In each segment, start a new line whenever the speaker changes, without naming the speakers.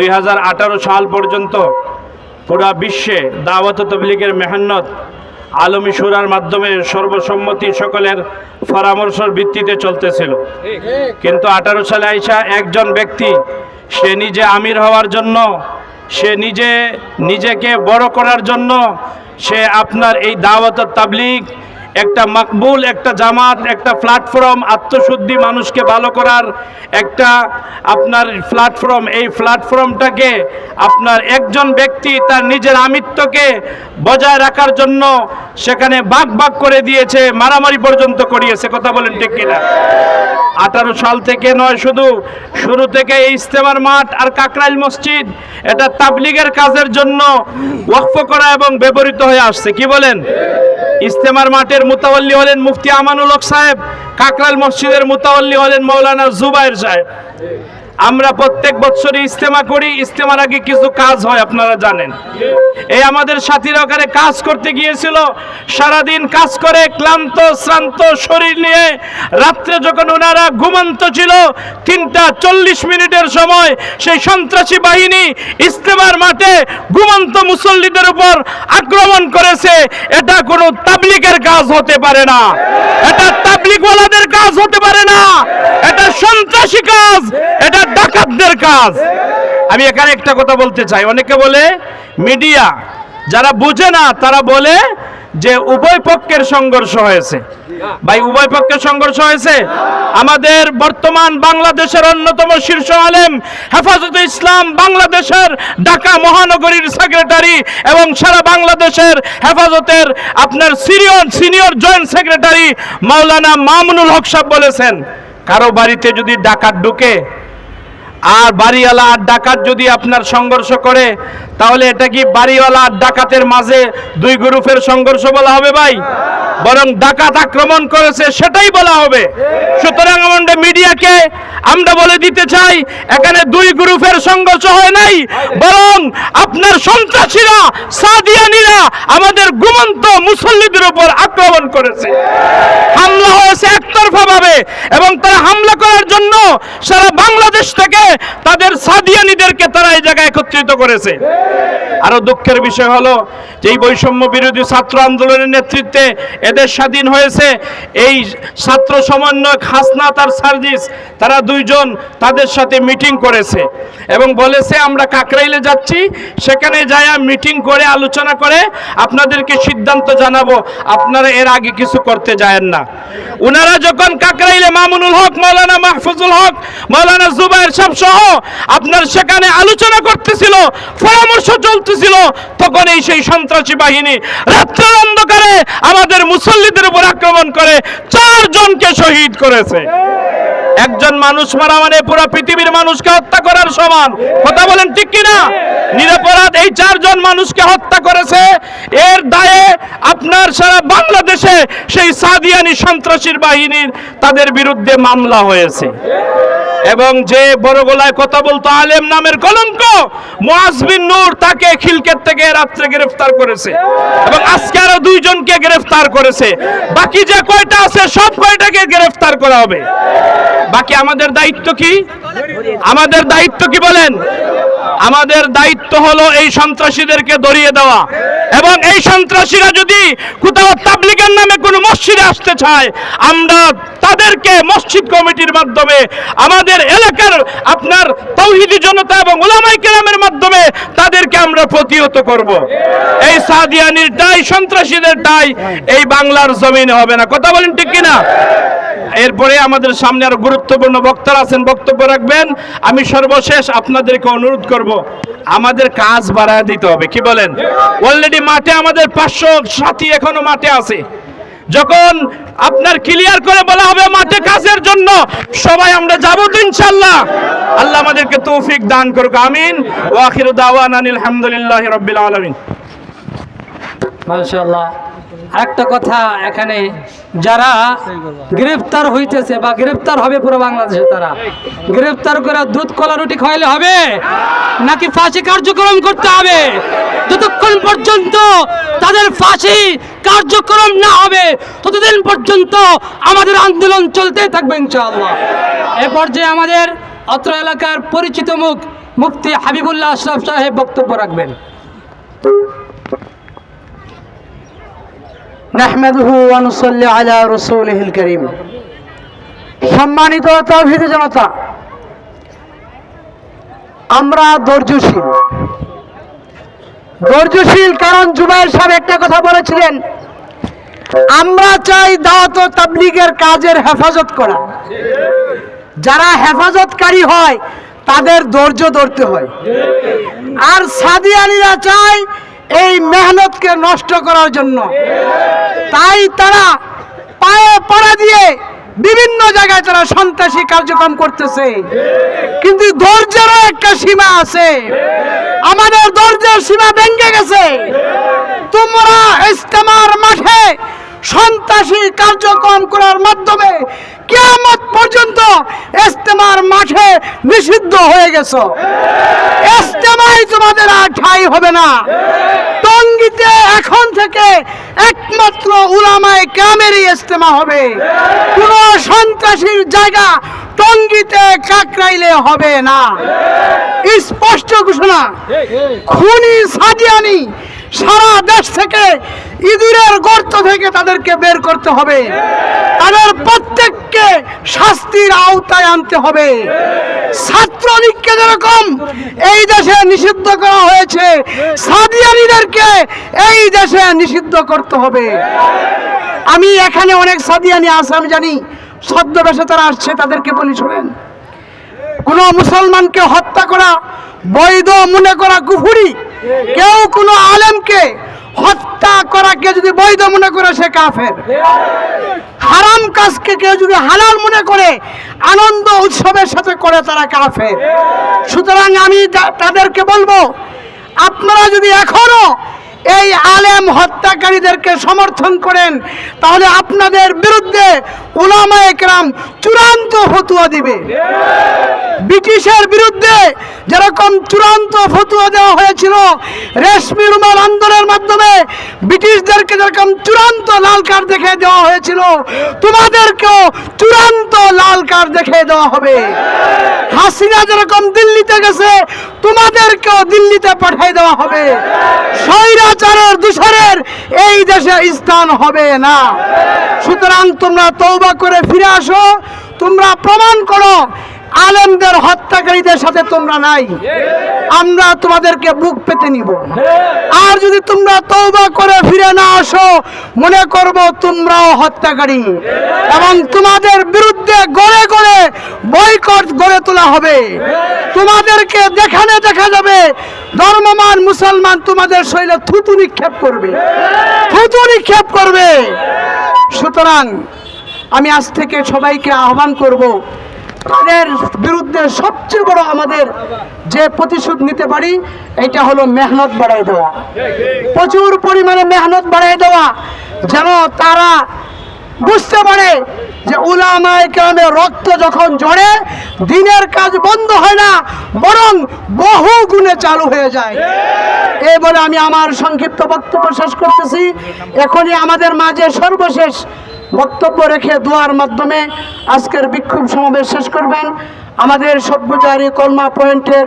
দুই হাজার আঠারো সাল পর্যন্ত পুরা বিশ্বে দাওয়াত তবলিগের মেহান্নত, আলমী সুরার মাধ্যমে সর্বসম্মতি সকলের পরামর্শের ভিত্তিতে চলতেছিল। কিন্তু আঠারো সালে আইসা একজন ব্যক্তি, সে নিজে আমির হওয়ার জন্য, সে নিজে নিজেকে বড় করার জন্য, সে আপনার এই দাওয়াত তাবলিগ একটা মকবুল, একটা জামাত, একটা প্ল্যাটফর্ম আত্মশুদ্ধি মানুষকে ভালো করার একটা আপনার প্ল্যাটফর্ম এই প্ল্যাটফর্মটাকে আপনার একজন ব্যক্তি তার নিজের আমিত্বকে বজায় রাখার জন্য সেখানে বাঘ বাঘ করে দিয়েছে, মারামারি পর্যন্ত করিয়েছে। কথা বলেন ঠিক কিনা? আঠারো সাল থেকে নয়, শুধু শুরু থেকে এই ইস্তেমার মাঠ আর কাকরাইল মসজিদ, এটা তাবলিগের কাজের জন্য ওয়াকফ করা এবং ব্যবহৃত হয়ে আসছে। কি বলেন? ইস্তেমার মাঠের মুতাওয়াল্লি হলেন মুফতি আমানুল হক সাহেব কাকরাল মসজিদের মুতাওয়াল্লি হলেন মৌলানা জুবাইর সাহেব। আমরা প্রত্যেক বছরই ইস্তেমা করি ইস্তেমার আগে কিছু কাজ হয়, আপনারা জানেন। এই আমাদের সাথীরা ওখানে কাজ করতে গিয়েছিল, সারাদিন কাজ করে, ক্লান্ত, শ্রান্ত শরীর নিয়ে। রাত্রে যখন ওনারা ঘুমন্ত ছিল, তিনটা চল্লিশ মিনিটের সময় সেই সন্ত্রাসী বাহিনী ইস্তেমার মাঠে ঘুমন্ত মুসল্লিদের উপর আক্রমণ করেছে। এটা কোনো তাবলিকের কাজ হতে পারে না। এটা তাবলিগওয়ালাদের কাজ হতে পারে না। এটা সন্ত্রাসী কাজ, এটা ডাকাতদের কাজ। আমি এখানে একটা কথা বলতে চাই। অনেকে বলে, মিডিয়া, যারা বুঝে না, তারা বলে যে উভয় পক্ষের সংঘর্ষ হয়েছে। ভাই, উভয় পক্ষের সংঘর্ষ হয়েছে? আমাদের বর্তমান বাংলাদেশের অন্যতম শীর্ষ আলেম হেফাজতে ইসলাম, বাংলাদেশের ঢাকা মহানগরীর সেক্রেটারি এবং সারা বাংলাদেশের হেফাজতের আপনার senior senior joint secretary Maulana Mamunul Haque সাহেব বলেছেন, কারও বাড়িতে যদি ডাকাত ঢুকে আর বাড়িওয়ালা আর ডাকাত যদি আপনার সংঘর্ষ করে, তাহলে এটা কি বাড়িওয়ালা আর ডাকাতের মাঝে দুই গ্রুপের সংঘর্ষ বলা হবে ভাই? বরং ডাকাত আক্রমণ করেছে, সেটাই বলা হবে। সুতরাং আমাদের মিডিয়াকে আমরা বলে দিতে চাই, এখানে দুই গ্রুপের সংঘর্ষ হয় নাই, বরং আপনার সন্ত্রাসীরা, সাদিয়ানিরা আমাদের ঘুমন্ত মুসল্লিদের উপর আক্রমণ করেছে। হামলা হয়েছে একতরফা ভাবে এবং তারা হামলা করার জন্য সারা বাংলাদেশ থেকে তাদের সাদিয়ানিদেরকে তারা এই জায়গায় একত্রিত করেছে। আরও দুঃখের বিষয় হলো যে এই বৈষম্য বিরোধী ছাত্র আন্দোলনের নেতৃত্বে এদের স্বাধীন হয়েছে। এই ছাত্র সমন্বয়ক হাসনাত আর সার্জিস তারা দুইজন তাদের সাথে মিটিং করেছে এবং বলেছে, আমরা কাকরাইলে যাচ্ছি, সেখানে যায়া মিটিং করে, আলোচনা করে আপনাদেরকে সিদ্ধান্ত জানাব। আপনারা এর আগে কিছু করতে যায়েন না। উনারা যখন কাকরাইলে মামুনুল হক মৌলানা মাহফুজুল হক মৌলানা জুবাইর সাহেব সহ আপনার সেখানে আলোচনা করতেছিল, পরামর্শ চলতেছিল, তখন এই সেই সন্ত্রাসী বাহিনী রাত্রের অন্ধকারে আমাদের মুসল্লিদের উপর আক্রমণ করে চারজনকে শহীদ করেছে। একজন মানুষ মারা মানে পুরো পৃথিবীর মানুষকে হত্যা করার সমান। কথা বলেন ঠিক কিনা? নিরাপরাধ এই চারজন মানুষকে হত্যা করেছে। এর দায়ে আপনার সারা বাংলাদেশে সেই সাদিয়ানি সন্ত্রাসীর বাহিনীর তাদের বিরুদ্ধে মামলা হয়েছে। এবং যে বড় গলায় কথা বলতো আলেম নামের কলঙ্ক মোয়াজবিন নূর তাকে খিলকের থেকে রাত্রে গ্রেফতার করেছে। এবং আজকে আরও দুইজনকে গ্রেফতার করেছে। বাকি যে কয়টা আছে, সব কয়টাকে গ্রেফতার করা হবে? বাকি আমাদের দায়িত্ব কি? আমাদের দায়িত্ব কি বলেন? আমাদের দায়িত্ব হলো এই সন্ত্রাসীদেরকে ধরিয়ে দেওয়া। এবং এই সন্ত্রাসীরা যদি কোথাও তাবলিগের নামে কোনো মসজিদে আসতে চায়, আমরা তাদেরকে মসজিদ কমিটির মাধ্যমে, আমাদের এলাকার আপনার তৌহিদি জনতা এবং ওলামাই কেরামের মাধ্যমে তাদেরকে আমরা প্রতিহত করব। এই সাদিয়ানির টাই সন্ত্রাসীদের টাই এই বাংলার জমিনে হবে না। কথা বলেন ঠিক কিনা? এরপরে আমাদের সামনে আরও গুরুত্বপূর্ণ বক্তারা আছেন, বক্তব্য রাখবেন। আমি সর্বশেষ আপনাদেরকে অনুরোধ করব, আমাদের কাজ বাড়ায় দিতে হবে, কি বলেন? অলরেডি মাঠে আমাদের পাঁচশো সাথী এখনও মাঠে আছে। যখন আপনার ক্লিয়ার করে বলা হবে মাঠে কাজের জন্য, সবাই আমরা যাব ইনশাল্লাহ আল্লাহ আমাদেরকে তৌফিক দান করুক, আমিন। ওয়াখির দাওয়ান আলহামদুলিল্লাহ রবিল আলমিন।
মাশাআল্লাহ। একটা কথা এখানে, যারা গ্রেফতার হইতেছে বা গ্রেফতার হবে পুরো বাংলাদেশে তারা, গ্রেফতার করে দুধ, কলা, রুটি খাওয়াইলে হবে? নাকি ফাঁসি কার্যক্রম করতে হবে? যতক্ষণ পর্যন্ত তাদের ফাঁসি কার্যক্রম না হবে, ততদিন পর্যন্ত আমাদের আন্দোলন চলতেই থাকবে ইনশাআল্লাহ। এ পর্যায়ে আমাদের অত্র এলাকার পরিচিত মুখ, মুফতি হাবিবুল্লাহ আশরাফ সাহেব বক্তব্য রাখবেন।
নাহমেদহু ওয়ানুসাল্লি আলা রসুলহিল করিম। সম্মানিত তৌহিদ জনতা, আমরা ধৈর্যশীল। ধৈর্যশীল কারণ জুবাইর সাহেব একটা কথা বলেছিলেন, আমরা চাই দাওয়াত ও তাবলিগের কাজের হেফাজত করা। যারা হেফাজতকারী হয়, তাদের ধৈর্য ধরতে হয়। আর সাদিয়ানিরা চায় এই মেহনতকে নষ্ট করার জন্য। তাই তারা পায়ে পড়া দিয়ে বিভিন্ন জায়গায় তারা সন্ত্রাসী কার্যক্রম করতেছে। কিন্তু ধৈর্যেরও একটা সীমা আছে। আমাদের ধৈর্যের সীমা ভেঙে গেছে। তোমরা ইস্তেমার মাঠে সন্ত্রাসী কার্যক্রম করার মাধ্যমে কিয়ামত পর্যন্ত ইস্তেমার মাঠে নিষিদ্ধ হয়ে গেছ। ইস্তেমাই তোমাদের আর ঠাই হবে না। টঙ্গিতে এখন থেকে একমাত্র উলামায়ে কামেরই ইস্তেমা হবে। কোন সন্ত্রাসীর জায়গা টঙ্গিতে কাকরাইলে হবে না। স্পষ্ট ঘোষণা। খুনি সাদিয়ানি সারা দেশ থেকে ইঁদুরের গর্ত থেকে তাদেরকে বের করতে হবে। তাদের প্রত্যেককে শাস্তির আওতায় আনতে হবে। ছাত্রলীগকে যেরকম এই দেশে নিষিদ্ধ করা হয়েছে, সাদিয়ানিদেরকে এই দেশে নিষিদ্ধ করতে হবে। আমি এখানে অনেক সাদিয়ানি আছে, আমি জানি, ছদ্মবেশে তারা আসছে, তাদেরকে বলি শোনেন। কোনো মুসলমানকে হত্যা করা, বৈধ মনে করা কুফুরি কেউ কোনো আলেমকে হত্যা করা করাকে যদি বৈধ মনে করে সে কাফের। হারাম কাজকে কেউ যদি হালাল মনে করে, আনন্দ উৎসবের সাথে করে তারা কাফের। সুতরাং আমি তাদেরকে বলব, আপনারা যদি এখনও এই আলেম হত্যাকারীদেরকে সমর্থন করেন, তাহলে আপনাদের বিরুদ্ধে উলামা একরাম চূড়ান্ত ফতুয়া দিবে। ব্রিটিশের বিরুদ্ধে যেরকম চূড়ান্ত ফতুয়া দেওয়া হয়েছিল, রেশমি রুমাল আন্দোলনের মাধ্যমে ব্রিটিশদেরকে যেরকম চূড়ান্ত লাল কার্ড দেখে দেওয়া হয়েছিল, তোমাদেরকেও চূড়ান্ত লাল কার্ড দেখে দেওয়া হবে। হাসিনা যেরকম দিল্লিতে গেছে, তোমাদেরকেও দিল্লিতে পাঠিয়ে দেওয়া হবে। স্বৈরাচারের দূষণের এই দেশে স্থান হবে না। সুতরাং তোমরা তৌবা করে ফিরে আসো, তোমরা প্রমাণ করো আলেমদের হত্যাকারীদের সাথে তোমরা নাই। আমরা তোমাদেরকে বুক পেতে নিব। আর যদি তোমরা তৌবা করে ফিরে না আসো মনে করব তোমরাও হত্যাকারী। এবং তোমাদের বিরুদ্ধে গড়ে গড়ে বয়কট গড়ে তোলা হবে। তোমাদেরকে দেখানে দেখা যাবে ধর্মমান মুসলমান তোমাদের শরীরে থুতু নিক্ষেপ করবে। থুতু নিক্ষেপ করবে। সুতরাং আমি আজ থেকে সবাইকে আহ্বান করব তাদের বিরুদ্ধে সবচেয়ে বড় আমাদের যে প্রতিশোধ নিতে পারি এটা হলো মেহনত বাড়াই দেওয়া। প্রচুর পরিমাণে মেহনত বাড়াই দেওয়া, যেন তারা বুঝতে পারে যে উলামায়ে কেরামের রক্ত যখন জড়ে দিনের কাজ বন্ধ হয় না, বরং বহু গুণে চালু হয়ে যায়। এই বলে আমি আমার সংক্ষিপ্ত বক্তব্য শেষ করতেছি। এখনই আমাদের মাঝে সর্বশেষ বক্তব্য রেখে দোয়ার মাধ্যমে আজকের বিক্ষোভ সমাবেশ শেষ করবেন। আমাদের সভ্যচারী কলমা পয়েন্টের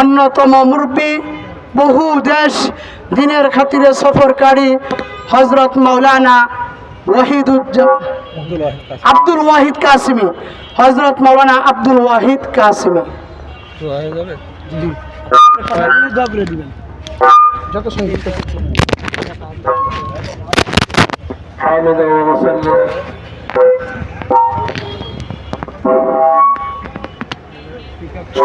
অন্যতম মুরব্বী বহু দেশ দিনের খাতিরে সফরকারী হজরত মৌলানা ওয়াহিদুজ্জামান আব্দুল ওয়াহিদ কাসিমি। হজরত মৌলানা আব্দুল ওয়াহিদ কাসিমি। যত সংক্ষিপ্ত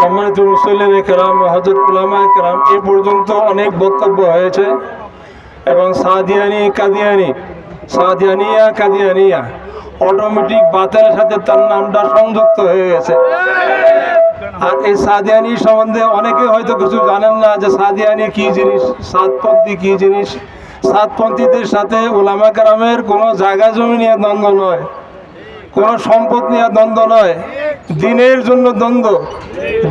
সম্মানিত মুসলিম কেরাম হজরত উলামা কেরাম, এ পর্যন্ত অনেক বক্তব্য হয়েছে। এবং সাদিয়ানি কাদিয়ানি, সাদিয়ানিয়া কাদিয়ানিয়া অটোমেটিক বাতের সাথে তার নামটা সংযুক্ত হয়ে গেছে। আর এই সাদিয়ানি সম্বন্ধে অনেকে হয়তো কিছু জানেন না যে সাদিয়ানি কি জিনিস, সাতপন্থী কি জিনিস। সাতপন্থীদের সাথে ওলামা কেরামের কোনো জায়গা জমি নিয়ে দ্বন্দ্ব নয়, কোনো সম্পদ নিয়ে দ্বন্দ্ব নয়। দিনের জন্য দ্বন্দ্ব।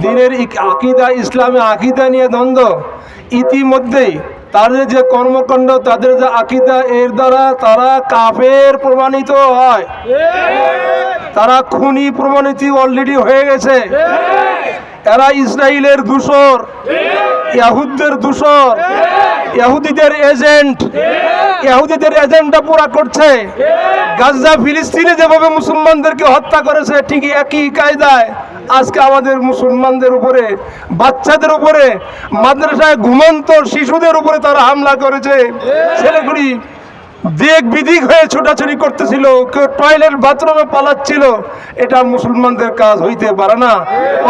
দিনের আকিদা, ইসলামে আকিদা নিয়ে দ্বন্দ্ব। ইতিমধ্যেই তাদের যে কর্মকাণ্ড, তাদের যে আকিদা, এর দ্বারা তারা কাফের প্রমাণিত হয়। তারা খুনি প্রমাণিত অলরেডি হয়ে গেছে। এরা ইসরায়েলের দূষর। ইয়াহুদদের দূষণ, ইয়াহুদিদের এজেন্ট, ইয়াহুদিদের এজেন্টটা পুরা করছে। গাজা, ফিলিস্তিনে যেভাবে মুসলমানদেরকে হত্যা করেছে ঠিক একই কায়দায় আজকে আমাদের মুসলমানদের উপরে, বাচ্চাদের উপরে, মাদ্রাসায় ঘুমন্ত শিশুদের উপরে তারা হামলা করেছে। ছেলেগুলি দিক বিদিক হয়ে ছোটাছুটি করতেছিল, কেউ টয়লেট বাথরুমে পালাচ্ছিল। এটা মুসলমানদের কাজ হইতে পারে না।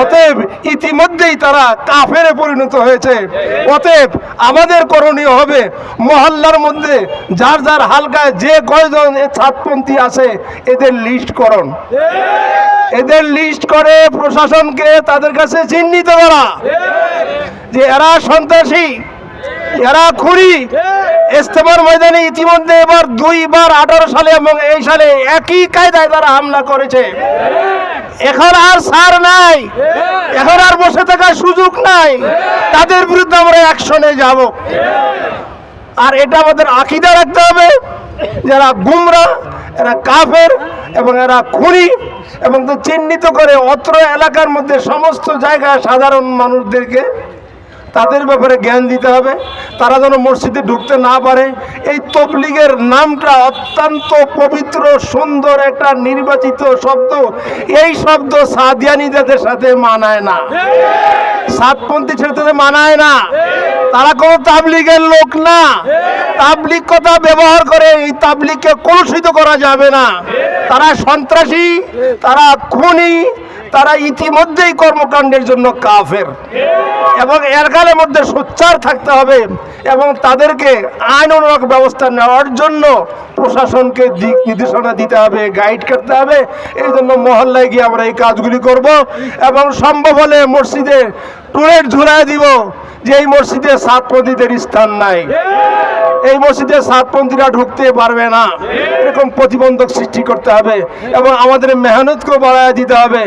অতএব ইতিমধ্যেই তারা কাফেরে পরিণত হয়েছে। অতএব আমাদের করণীয় হবে মহল্লার মধ্যে যার যার হালকায় যে কয়জন ছাদপন্থী আছে, এদের লিস্ট করণ। এদের লিস্ট করে প্রশাসনকে তাদের কাছে চিহ্নিত করা। যে এরা সন্ত্রাসী এরা খুনি। ইস্তেমার ময়দানে ইতিমধ্যে এবার দুইবার আঠারো সালে এবং এই সালে একই কায়দায় তারা হামলা করেছে। এখন আর সার নাই। এখন আর বসে থাকার সুযোগ নাই। তাদের বিরুদ্ধে আমরা অ্যাকশনে যাব। আর এটা আমাদের আকিদা রাখতে হবে যারা গুমরা, এরা কাফের এবং এরা খুনি এবং তো চিহ্নিত করে অত্র এলাকার মধ্যে সমস্ত জায়গায় সাধারণ মানুষদেরকে তাদের ব্যাপারে জ্ঞান দিতে হবে। তারা যেন মসজিদে ঢুকতে না পারে। এই তবলিগের নামটা অত্যন্ত পবিত্র, সুন্দর একটা নির্বাচিত শব্দ। এই শব্দ সাদিয়ানিদের সাথে মানায় না। সাতপন্থী ছেলেদের মানায় না। তারা কোনো তাবলিগের লোক না। তাবলিগ কথা ব্যবহার করে এই তাবলিগকে কলুষিত করা যাবে না। তারা সন্ত্রাসী, তারা খুনি, তারা ইতিমধ্যেই কর্মকাণ্ডের জন্য কাফের। এবং এরকালের মধ্যে সোচ্চার থাকতে হবে এবং তাদেরকে আইন আইনমূলক ব্যবস্থা নেওয়ার জন্য প্রশাসনকে দিক নির্দেশনা দিতে হবে গাইড করতে হবে। এই জন্য মহল্লায় গিয়ে আমরা এই কাজগুলি করব এবং সম্ভব হলে মসজিদে টুরেট ঝুলায় দিব যে এই মসজিদে সাত সাতপন্থীদের স্থান নাই। এই মসজিদে সাতপন্থীরা ঢুকতে পারবে না। এরকম প্রতিবন্ধক সৃষ্টি করতে হবে এবং আমাদের মেহনতকেও বাড়ায় দিতে হবে।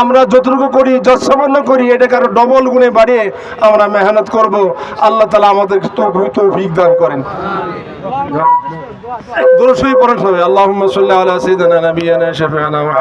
আমরা যতটুকু করি, যৎসামান্য করি এটাকে আরও ডবল গুণে বাড়িয়ে আমরা মেহনত করব। আল্লাহ তালা আমাদের তৌফিক দান করেন। দুরুদ শরীফ পড়েন সবাই। আল্লাহুম্মা সাল্লি আলা সাইয়্যিদিনা নাবিয়িনা শাফি'না ওয়া